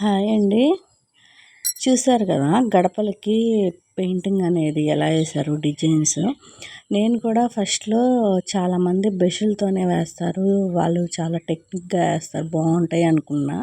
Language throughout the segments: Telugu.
హాయ్ అండి. చూసారు కదా గడపలకి పెయింటింగ్ అనేది ఎలా వేశారు డిజైన్స్? నేను కూడా ఫస్ట్లో చాలామంది బ్రష్లతోనే వేస్తారు వాళ్ళు చాలా టెక్నిక్గా వేస్తారు బాగుంటాయి అనుకున్నా.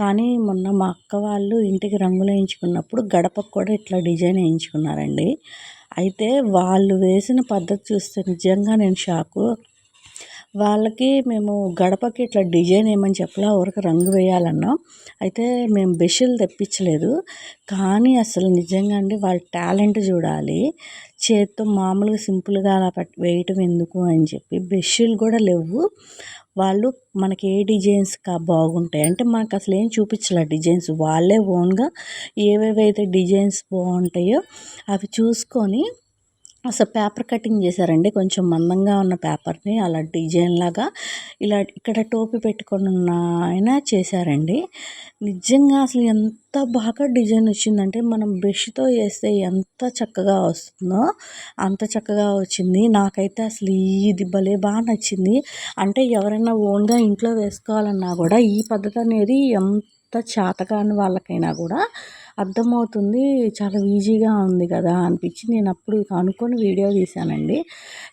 కానీ మొన్న మా అక్క వాళ్ళు ఇంటికి రంగులు వేయించుకున్నప్పుడు గడపకు కూడా ఇట్లా డిజైన్ వేయించుకున్నారండి. అయితే వాళ్ళు వేసిన పద్ధతి చూస్తే నిజంగా నేను షాకు వాళ్ళకి మేము గడపకి ఇట్లా డిజైన్ ఏమని చెప్పలా ఊరికి రంగు వేయాలన్నాం. అయితే మేము బ్రష్లు తెప్పించలేదు. కానీ అసలు నిజంగా అండి వాళ్ళ టాలెంట్ చూడాలి. చేత్తో మామూలుగా సింపుల్గా అలా పట్టి వేయటం ఎందుకు అని చెప్పి బ్రష్లు కూడా లేవు. వాళ్ళు మనకి ఏ డిజైన్స్ కా బాగుంటాయి? అంటే మనకు అసలు ఏం చూపించలే డిజైన్స్? వాళ్ళే ఓన్గా ఏవేవైతే డిజైన్స్ బాగుంటాయో అవి చూసుకొని అసలు పేపర్ కటింగ్ చేశారండి. కొంచెం మందంగా ఉన్న పేపర్ని అలా డిజైన్ లాగా ఇలా ఇక్కడ టోపీ పెట్టుకొని ఉన్న ఆయన చేశారండి. నిజంగా అసలు ఎంత బాగా డిజైన్ వచ్చిందంటే మనం బ్రష్తో వేస్తే ఎంత చక్కగా వస్తుందో అంత చక్కగా వచ్చింది. నాకైతే అసలు ఇది భలే బాగా నచ్చింది. అంటే ఎవరైనా ఓన్గా ఇంట్లో వేసుకోవాలన్నా కూడా ఈ పద్ధతి అనేది ఎంత చేతకాని వాళ్ళకైనా కూడా అర్థమవుతుంది. చాలా ఈజీగా ఉంది కదా అనిపించి నేను అప్పుడు అనుకొని వీడియో తీశానండి.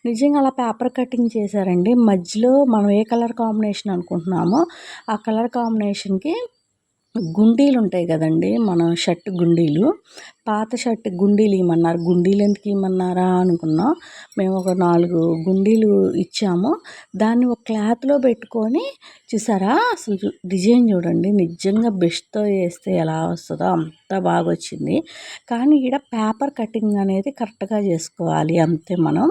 నిజంగా అలా పేపర్ కటింగ్ చేశారండి. మధ్యలో మనం ఏ కలర్ కాంబినేషన్ అనుకుంటున్నామో ఆ కలర్ కాంబినేషన్కి గుండీలు ఉంటాయి కదండి. మన షర్ట్ గుండీలు. పాత షర్ట్ గుండీలు ఇవ్వమన్నారు. గుండీలు ఎందుకు ఇవ్వమన్నారా అనుకున్నాం. మేము ఒక నాలుగు గుండీలు ఇచ్చాము. దాన్ని ఒక క్లాత్లో పెట్టుకొని చూసారా? అసలు డిజైన్ చూడండి. నిజంగా బెస్ట్తో వేస్తే ఎలా వస్తుందో అంత బాగా వచ్చింది కానీ ఇక్కడ పేపర్ కటింగ్ అనేది కరెక్ట్గా చేసుకోవాలి. అంతే మనం.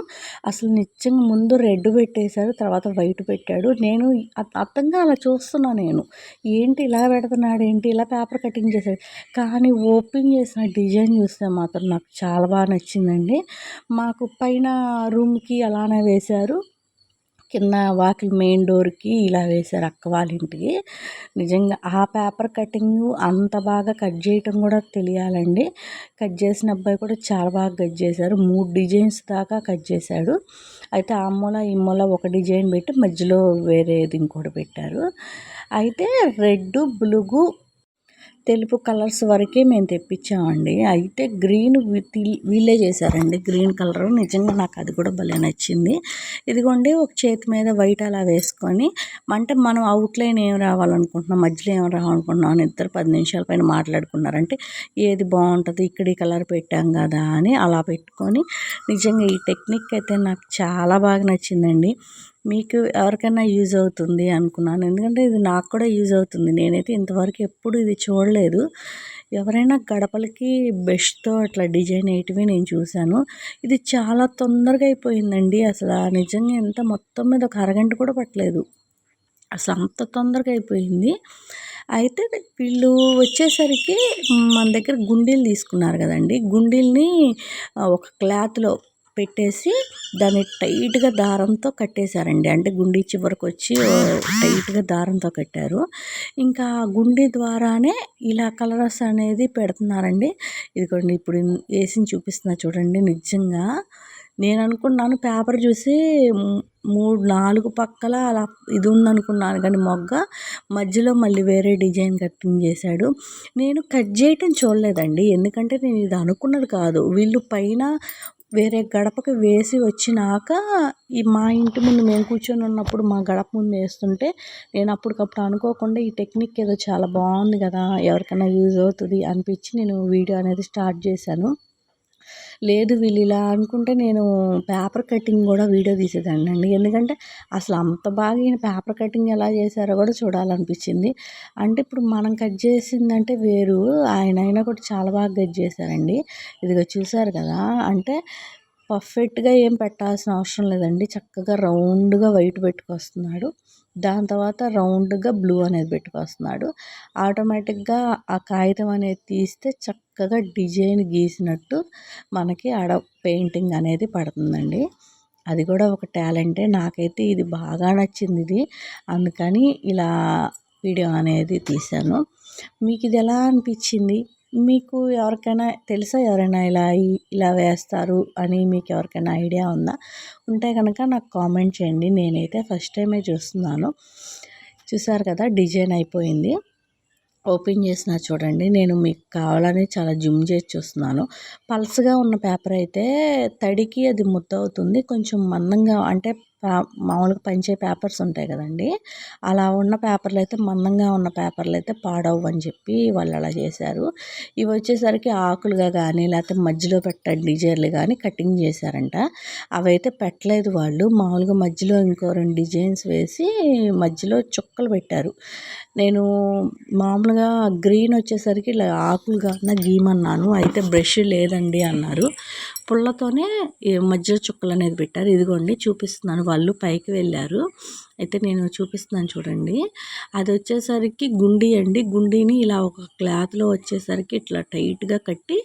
అసలు నిజంగా ముందు రెడ్ పెట్టేశారు తర్వాత వైట్ పెట్టాడు. నేను అర్థంగా అలా చూస్తున్నా నేను. ఏంటి ఇలా పెడుతున్నాడు? ఏంటి ఇలా పేపర్ కటింగ్ చేశాడు? కానీ ఓపెన్ చేసిన డిజైన్ డిజైన్ చూస్తే మాత్రం నాకు చాలా బాగా నచ్చిందండి. మాకు పైన రూమ్కి అలానే వేశారు. కింద వాకిలి మెయిన్ డోర్కి ఇలా వేశారు అక్క వాళ్ళ ఇంటికి. నిజంగా ఆ పేపర్ కటింగ్ అంత బాగా కట్ చేయటం కూడా తెలియాలండి. కట్ చేసిన అబ్బాయి కూడా చాలా బాగా కట్ చేశారు. మూడు డిజైన్స్ దాకా కట్ చేశాడు. అయితే ఆ మూల ఈ మూల ఒక డిజైన్ పెట్టి మధ్యలో వేరేది ఇంకోటి పెట్టారు. అయితే రెడ్ బ్లూ తెలుపు కలర్స్ వరకే మేము తెప్పించామండి. అయితే గ్రీన్ వీళ్ళే చేశారండి. Green colour. నిజంగా నాకు అది కూడా భలే నచ్చింది. ఇదిగోండి ఒక చేతి మీద వైట్ అలా వేసుకొని అంటే మనం అవుట్లైన్ ఏం రావాలనుకుంటున్నాం మధ్యలో ఏం రావాలనుకుంటున్నాం అని ఇద్దరు పది నిమిషాల పైన మాట్లాడుకున్నారంటే ఏది బాగుంటుంది ఇక్కడ ఈ కలర్ పెట్టాం కదా అని అలా పెట్టుకొని నిజంగా ఈ టెక్నిక్ అయితే నాకు చాలా బాగా నచ్చిందండి. మీకు ఎవరికైనా యూజ్ అవుతుంది అనుకున్నాను. ఎందుకంటే ఇది నాకు కూడా యూజ్ అవుతుంది. నేనైతే ఇంతవరకు ఎప్పుడు ఇది చూడలేదు. ఎవరైనా గడపలకి బెస్ట్తో అట్లా డిజైన్ వేయటమే నేను చూశాను. ఇది చాలా తొందరగా అయిపోయిందండి. అసలు నిజంగా ఎంత మొత్తం మీద ఒక అరగంట కూడా పట్టలేదు. అసలు అంత తొందరగా అయిపోయింది. అయితే వీళ్ళు వచ్చేసరికి మన దగ్గర గుండీలు తీసుకున్నారు కదండి. గుండీల్ని ఒక క్లాత్లో పెట్టేసి దాన్ని టైట్గా దారంతో కట్టేశారండి. అంటే గుండీ చివరికి వచ్చి టైట్గా దారంతో కట్టారు. ఇంకా గుండీ ద్వారానే ఇలా కలర్స్ అనేది పెడుతున్నారండి. ఇదిగోండి ఇప్పుడు వేసి చూపిస్తున్నా చూడండి. నిజంగా నేను అనుకున్నాను పేపర్ చూసి మూడు నాలుగు పక్కల అలా ఇది ఉందనుకున్నాను. కానీ మొగ్గ మధ్యలో మళ్ళీ వేరే డిజైన్ కటింగ్ చేశాడు. నేను కట్ చేయటం చూడలేదండి. ఎందుకంటే నేను ఇది అనుకున్నది కాదు. వీళ్ళు పైన వేరే గడపకి వేసి వచ్చినాక ఈ మా ఇంటి ముందు మేము కూర్చొని ఉన్నప్పుడు మా గడప ముందు వేస్తుంటే నేను అప్పటికప్పుడు అనుకోకుండా ఈ టెక్నిక్ ఏదో చాలా బాగుంది కదా ఎవరికైనా యూజ్ అవుతుంది అనిపించి నేను వీడియో అనేది స్టార్ట్ చేశాను. లేదు వీళ్ళు ఇలా అనుకుంటే నేను పేపర్ కటింగ్ కూడా వీడియో తీసేదాన్ని అండి. ఎందుకంటే అసలు అంత బాగా ఈయన పేపర్ కటింగ్ ఎలా చేశారో కూడా చూడాలనిపించింది. అంటే ఇప్పుడు మనం కట్ చేసిందంటే వేరు ఆయన అయినా కూడా చాలా బాగా కట్ చేశారండి. ఇదిగో చూసారు కదా అంటే పర్ఫెక్ట్గా ఏం పెట్టాల్సిన అవసరం లేదండి. చక్కగా రౌండ్గా వైట్ పెట్టుకొస్తున్నాడు. దాని తర్వాత రౌండ్గా బ్లూ అనేది పెట్టుకొస్తున్నాడు. ఆటోమేటిక్గా ఆ కాగితం అనేది తీస్తే చక్కగా డిజైన్ గీసినట్టు మనకి ఆడ పెయింటింగ్ అనేది పడుతుందండి. అది కూడా ఒక టాలెంటే. నాకైతే ఇది బాగా నచ్చింది ఇది. అందుకని ఇలా వీడియో అనేది తీశాను. మీకు ఇది ఎలా అనిపించింది? మీకు ఎవరికైనా తెలుసా ఎవరైనా ఇలా ఇలా వేస్తారు అని మీకు ఎవరికైనా ఐడియా ఉందా? ఉంటే కనుక నాకు కామెంట్ చేయండి. నేనైతే ఫస్ట్ టైమే చూస్తున్నాను. చూసారు కదా డిజైన్ అయిపోయింది. ఓపెన్ చేసిన చూడండి. నేను మీకు కావాలని చాలా జిమ్ చేసి చూస్తున్నాను. పల్స్గా ఉన్న పేపర్ అయితే తడికి అది ముద్ద అవుతుంది. కొంచెం మందంగా అంటే మామూలుగా పంచే పేపర్స్ ఉంటాయి కదండి. అలా ఉన్న పేపర్లు అయితే మందంగా ఉన్న పేపర్లు అయితే పాడవు అని చెప్పి వాళ్ళు అలా చేశారు. ఇవి వచ్చేసరికి ఆకులుగా కానీ లేకపోతే మధ్యలో పెట్ట డిజైన్లు కానీ కటింగ్ చేశారంట. అవైతే పెట్టలేదు వాళ్ళు. మామూలుగా మధ్యలో ఇంకో రెండు డిజైన్స్ వేసి మధ్యలో చుక్కలు పెట్టారు. నేను మామూలుగా గ్రీన్ వచ్చేసరికి ఇలా ఆకులుగా అన్న గీమన్నాను. అయితే బ్రష్ లేదండి అన్నారు. పుల్లతోనే మధ్య మధ్యలో చుక్కలు అనేది పెట్టారు. ఇదిగోండి చూపిస్తున్నాను. వాళ్ళు పైకి వెళ్ళారు. అయితే నేను చూపిస్తున్నాను చూడండి. అది వచ్చేసరికి గుండి అండి. గుండీని ఇలా ఒక క్లాత్లో వచ్చేసరికి ఇట్లా టైట్గా కట్టి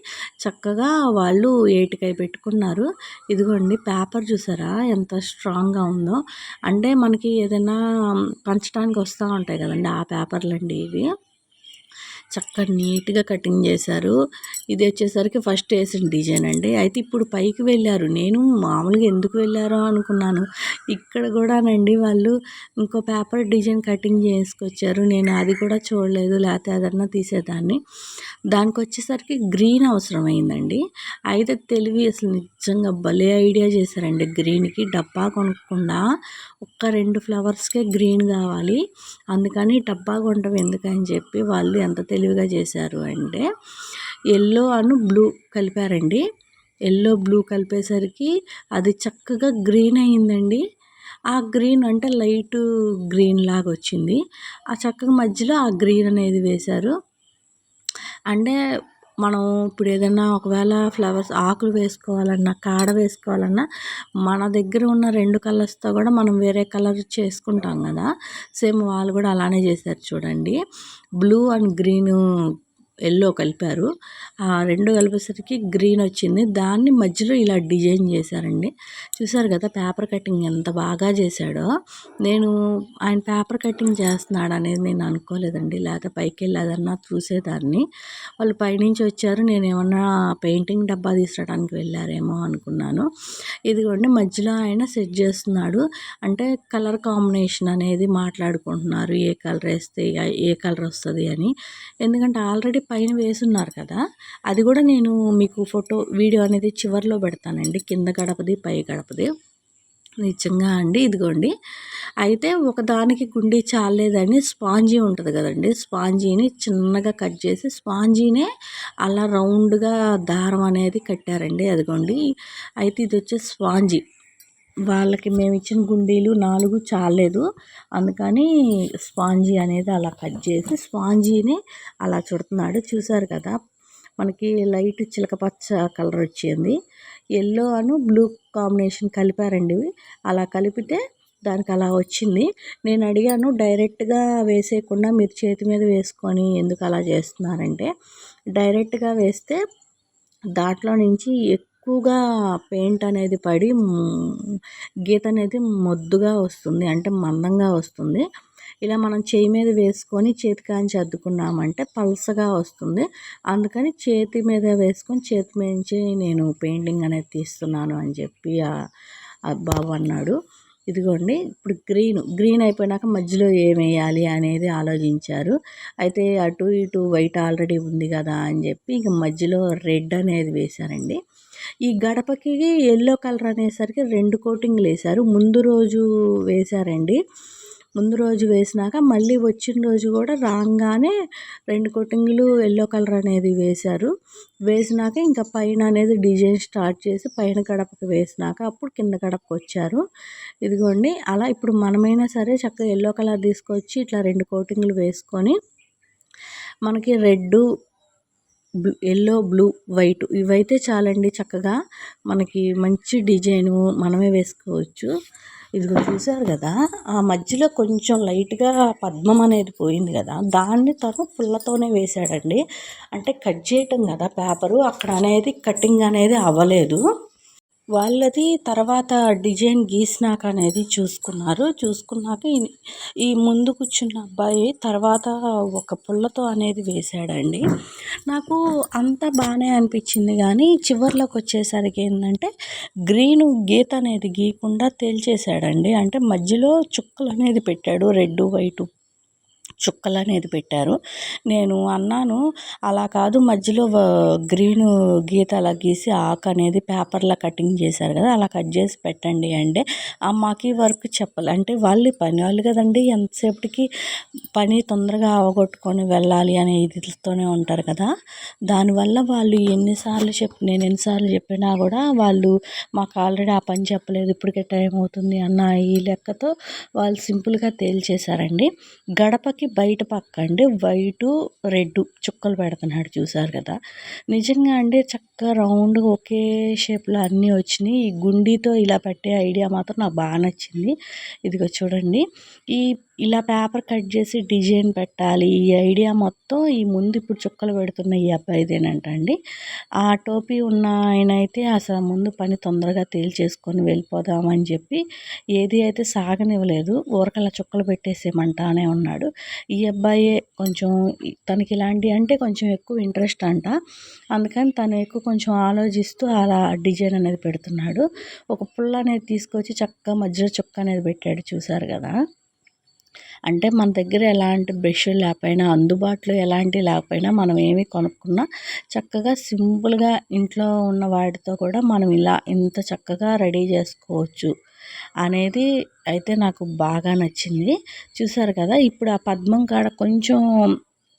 చక్కగా వాళ్ళు ఏటికాయ పెట్టుకున్నారు. ఇదిగోండి పేపర్ చూసారా? ఎంత స్ట్రాంగ్గా ఉందో. అంటే మనకి ఏదైనా పంచడానికి వస్తూ ఉంటాయి కదండి ఆ పేపర్లు అండి ఇవి. చక్కగా నీట్గా కటింగ్ చేశారు. ఇది వచ్చేసరికి ఫస్ట్ వేసిన డిజైన్ అండి. అయితే ఇప్పుడు పైకి వెళ్ళారు. నేను మామూలుగా ఎందుకు వెళ్ళారో అనుకున్నాను. ఇక్కడ కూడానండి వాళ్ళు ఇంకో పేపర్ డిజైన్ కటింగ్ చేసుకొచ్చారు. నేను అది కూడా చూడలేదు. లేకపోతే ఏదన్నా తీసేదాన్ని. దానికి వచ్చేసరికి గ్రీన్ అవసరమైందండి అయితే తెలివి అసలు నిజంగా భలే ఐడియా చేశారండి. గ్రీన్కి డబ్బా కొనకుండా ఒక్క రెండు ఫ్లవర్స్కే గ్రీన్ కావాలి. అందుకని డబ్బా కొంటాం ఎందుకని చెప్పి వాళ్ళు ఎంత తెలివిగా చేశారు అంటే ఎల్లో అను బ్లూ కలిపారండి. ఎల్లో బ్లూ కలిపేసరికి అది చక్కగా గ్రీన్ అయిందండి ఆ గ్రీన్ అంటే లైట్ గ్రీన్ లాగా వచ్చింది. ఆ చక్కగా మధ్యలో ఆ గ్రీన్ అనేది వేశారు. అంటే మనం ఇప్పుడు ఏదైనా ఒకవేళ ఫ్లవర్స్ ఆకులు వేసుకోవాలన్నా కాడ వేసుకోవాలన్నా మన దగ్గర ఉన్న రెండు కలర్స్తో కూడా మనం వేరే కలర్ చేసుకుంటాం కదా. సేమ్ వాళ్ళు కూడా అలానే చేశారు చూడండి. బ్లూ అండ్ గ్రీను ఎల్లో కలిపారు. రెండు కలిపేసరికి గ్రీన్ వచ్చింది. దాన్ని మధ్యలో ఇలా డిజైన్ చేశారండి. చూసారు కదా పేపర్ కటింగ్ ఎంత బాగా చేశాడో. నేను ఆయన పేపర్ కటింగ్ చేస్తున్నాడు అనేది నేను అనుకోలేదండి. లేకపోతే పైకి వెళ్ళేదన్నా చూసేదాన్ని. వాళ్ళు పైనుంచి వచ్చారు. నేను ఏమన్నా పెయింటింగ్ డబ్బా తీసుకురావడానికి వెళ్ళారేమో అనుకున్నాను. ఇదిగోండి మధ్యలో ఆయన సెట్ చేస్తున్నాడు. అంటే కలర్ కాంబినేషన్ అనేది మాట్లాడుకుంటున్నారు. ఏ కలర్ వేస్తే ఏ కలర్ వస్తుంది అని. ఎందుకంటే ఆల్రెడీ పైన వేసున్నారు కదా. అది కూడా నేను మీకు ఫోటో వీడియో అనేది చివరిలో పెడతానండి. కింద గడపది పై గడపది. నిజంగా అండి ఇదిగోండి. అయితే ఒకదానికి గుండి చాలేదని స్పాంజీ ఉంటుంది కదండి. స్పాంజీని చిన్నగా కట్ చేసి స్పాంజీనే అలా రౌండ్గా దారం అనేది కట్టారండి. అదిగోండి. అయితే ఇది వచ్చే స్పాంజీ. వాళ్ళకి మేము ఇచ్చిన గుండీలు నాలుగు చాలేదు. అందుకని స్పాంజీ అనేది అలా కట్ చేసి స్పాంజీని అలా చుడుతున్నాడు. చూసారు కదా మనకి లైట్ చిలకపచ్చ కలర్ వచ్చింది. ఎల్లో అను బ్లూ కాంబినేషన్ కలిపారండి అలా కలిపితే దానికి అలా వచ్చింది. నేను అడిగాను డైరెక్ట్గా వేసేయకుండా మీరు చేతి మీద వేసుకొని ఎందుకు అలా చేస్తున్నారంటే డైరెక్ట్గా వేస్తే దాంట్లో నుంచి ఎక్కువగా పెయింట్ అనేది పడి గీత అనేది మొద్దుగా వస్తుంది అంటే మందంగా వస్తుంది. ఇలా మనం చేయి మీద వేసుకొని చేతి కాంచి అద్దుకున్నామంటే పలసగా వస్తుంది. అందుకని చేతి మీద వేసుకొని చేతి మీద నేను పెయింటింగ్ అనేది తీస్తున్నాను అని చెప్పి ఆ బాబు అన్నాడు. ఇదిగోండి ఇప్పుడు గ్రీన్ గ్రీన్ అయిపోయినాక మధ్యలో ఏం వేయాలి అనేది ఆలోచించారు. అయితే అటు ఇటు వైట్ ఆల్రెడీ ఉంది కదా అని చెప్పి ఇక మధ్యలో రెడ్ అనేది వేశారండి. ఈ గడపకి ఎల్లో కలర్ అనేసరికి రెండు కోటింగ్లు వేశారు. ముందు రోజు వేశారండి. ముందు రోజు వేసినాక మళ్ళీ వచ్చిన రోజు కూడా రాగానే రెండు కోటింగ్లు ఎల్లో కలర్ అనేది వేశారు. వేసినాక ఇంకా పైన అనేది డిజైన్ స్టార్ట్ చేసి పైన గడపకి వేసినాక అప్పుడు కింద గడపకు వచ్చారు. ఇదిగోండి అలా ఇప్పుడు మనమైనా సరే చక్కగా ఎల్లో కలర్ తీసుకొచ్చి ఇట్లా రెండు కోటింగ్లు వేసుకొని మనకి రెడ్ ఎల్లో బ్లూ వైట్ ఇవైతే చాలండి చక్కగా మనకి మంచి డిజైను మనమే వేసుకోవచ్చు. ఇదిగో చూసారు కదా ఆ మధ్యలో కొంచెం లైట్గా పద్మం అనేది పోయింది కదా దాన్ని తను పుల్లతోనే వేసాడండి అంటే కట్ చేయటం కదా పేపరు అక్కడ అనేది కటింగ్ అనేది అవ్వలేదు. వాళ్ళది తర్వాత డిజైన్ గీసినాక అనేది చూసుకున్నారు. చూసుకున్నాక ఈ ముందు కూర్చున్న అబ్బాయి తర్వాత ఒక పుల్లతో అనేది వేశాడండి. నాకు అంత బాగానే అనిపించింది కానీ చివరిలోకి వచ్చేసరికి ఏంటంటే గ్రీను గీత అనేది గీయకుండా తేల్చేశాడండి. అంటే మధ్యలో చుక్కలు అనేది పెట్టాడు. రెడ్ వైటు చుక్కలు అనేది పెట్టారు. నేను అన్నాను అలా కాదు మధ్యలో గ్రీన్ గీత అలా గీసి ఆకు అనేది పేపర్లో కటింగ్ చేశారు కదా అలా కట్ చేసి పెట్టండి అంటే మాకు ఈ వర్క్ చెప్పాలి. అంటే వాళ్ళు పని వాళ్ళు కదండి ఎంతసేపటికి పని తొందరగా అవగొట్టుకొని వెళ్ళాలి అనే ఇదితోనే ఉంటారు కదా. దానివల్ల వాళ్ళు ఎన్నిసార్లు చెప్ నేను ఎన్నిసార్లు చెప్పినా కూడా వాళ్ళు మాకు ఆల్రెడీ ఆ పని చెప్పలేదు ఇప్పటికే టైం అవుతుంది అన్న ఈ లెక్కతో వాళ్ళు సింపుల్గా తేల్చేశారండి. గడపకి బయట పక్క అండి వైటు రెడ్ చుక్కలు పెడుతున్నాడు చూసారు కదా. నిజంగా అండి చక్కగా రౌండ్గా ఒకే షేప్లో అన్నీ వచ్చినాయి. ఈ గుండీతో ఇలా పెట్టే ఐడియా మాత్రం నాకు బాగా నచ్చింది. ఇదిగో చూడండి. ఈ ఇలా పేపర్ కట్ చేసి డిజైన్ పెట్టాలి. ఈ ఐడియా మొత్తం ఈ ముందు ఇప్పుడు చుక్కలు పెడుతున్న ఈ అబ్బాయిదేనంట అండి ఆ టోపీ ఉన్న ఆయన అయితే అసలు ముందు పని తొందరగా తేల్చేసుకొని వెళ్ళిపోదామని చెప్పి ఏది అయితే సాగనివ్వలేదు ఊరకల్లా చుక్కలు పెట్టేసేమంటానే ఉన్నాడు. ఈ అబ్బాయే కొంచెం తనకి ఇలాంటి అంటే కొంచెం ఎక్కువ ఇంట్రెస్ట్ అంట. అందుకని తను ఎక్కువ కొంచెం ఆలోచిస్తూ అలా డిజైన్ అనేది పెడుతున్నాడు. ఒక పుల్ల అనేది తీసుకొచ్చి చక్కగా మధ్యలో చుక్క అనేది పెట్టాడు చూసారు కదా. అంటే మన దగ్గర ఎలాంటి బ్రష్లు లేకపోయినా అందుబాటులో ఎలాంటి లేకపోయినా మనం ఏమి కొనుక్కున్నా చక్కగా సింపుల్గా ఇంట్లో ఉన్న వాటితో కూడా మనం ఇలా ఇంత చక్కగా రెడీ చేసుకోవచ్చు అనేది అయితే నాకు బాగా నచ్చింది. చూసారు కదా ఇప్పుడు ఆ పద్మం కాడ కొంచెం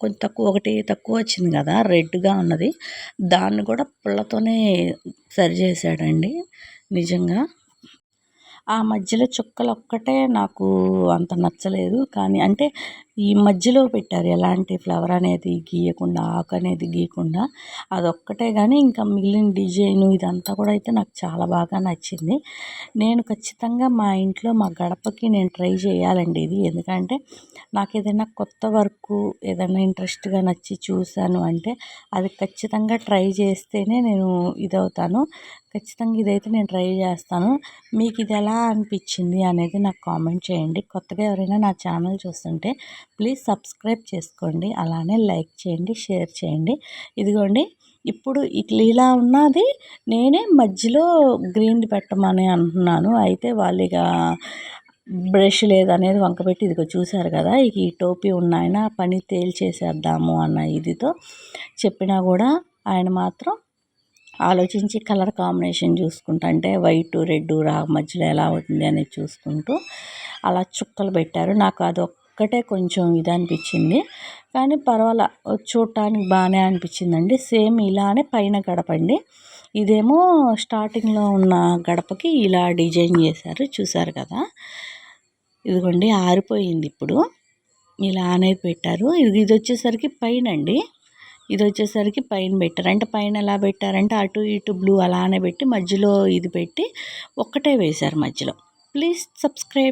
కొంచెం తక్కువ ఒకటి తక్కువ వచ్చింది కదా రెడ్గా ఉన్నది. దాన్ని కూడా పుల్లతోనే సరి చేశాడండి నిజంగా. ఆ మధ్యలో చుక్కలు ఒక్కటే నాకు అంత నచ్చలేదు. కానీ అంటే ఈ మధ్యలో పెట్టారు. ఎలాంటి ఫ్లవర్ అనేది గీయకుండా ఆకు అనేది గీయకుండా అదొక్కటే కానీ ఇంకా మిగిలిన డిజైను ఇదంతా కూడా అయితే నాకు చాలా బాగా నచ్చింది. నేను ఖచ్చితంగా మా ఇంట్లో మా గడపకి నేను ట్రై చేయాలండి ఇది. ఎందుకంటే నాకు ఏదైనా కొత్త వర్క్ ఏదైనా ఇంట్రెస్ట్గా నచ్చి చూశాను అంటే అది ఖచ్చితంగా ట్రై చేస్తేనే నేను ఇదవుతాను. ఖచ్చితంగా ఇదైతే నేను ట్రై చేస్తాను. మీకు ఇది ఎలా అనిపించింది అనేది నాకు కామెంట్ చేయండి. కొత్తగా ఎవరైనా నా ఛానల్ చూస్తుంటే ప్లీజ్ సబ్స్క్రైబ్ చేసుకోండి. అలానే లైక్ చేయండి షేర్ చేయండి. ఇదిగోండి ఇప్పుడు ఇట్లా ఇలా ఉన్నది. నేనే మధ్యలో గ్రీన్ పెట్టమని అంటున్నాను. అయితే వాళ్ళు ఇక బ్రష్ లేదనేది వంకపెట్టి ఇదిగో చూశారు కదా ఇక ఈ టోపీ ఉన్న ఆయన పని తేల్చేసేద్దాము అన్న ఇదితో చెప్పినా కూడా ఆయన మాత్రం ఆలోచించి కలర్ కాంబినేషన్ చూసుకుంటా అంటే వైట్ రెడ్ రా మధ్యలో ఎలా అవుతుంది అనేది చూసుకుంటూ అలా చుక్కలు పెట్టారు. నాకు అది ఒక్కటే కొంచెం ఇది అనిపించింది కానీ పర్వాలా చూడటానికి బాగానే అనిపించిందండి సేమ్ ఇలానే పైన గడపండి. ఇదేమో స్టార్టింగ్లో ఉన్న గడపకి ఇలా డిజైన్ చేశారు చూసారు కదా. ఇదిగోండి ఆరిపోయింది ఇప్పుడు. ఇలా అనేది పెట్టారు. ఇది ఇది వచ్చేసరికి పైన అండి. ఇది వచ్చేసరికి పైన పెట్టారు. అంటే పైన ఎలా పెట్టారంటే అటు ఇటు బ్లూ అలానే పెట్టి మధ్యలో ఇది పెట్టి ఒక్కటే వేశారు మధ్యలో. Please subscribe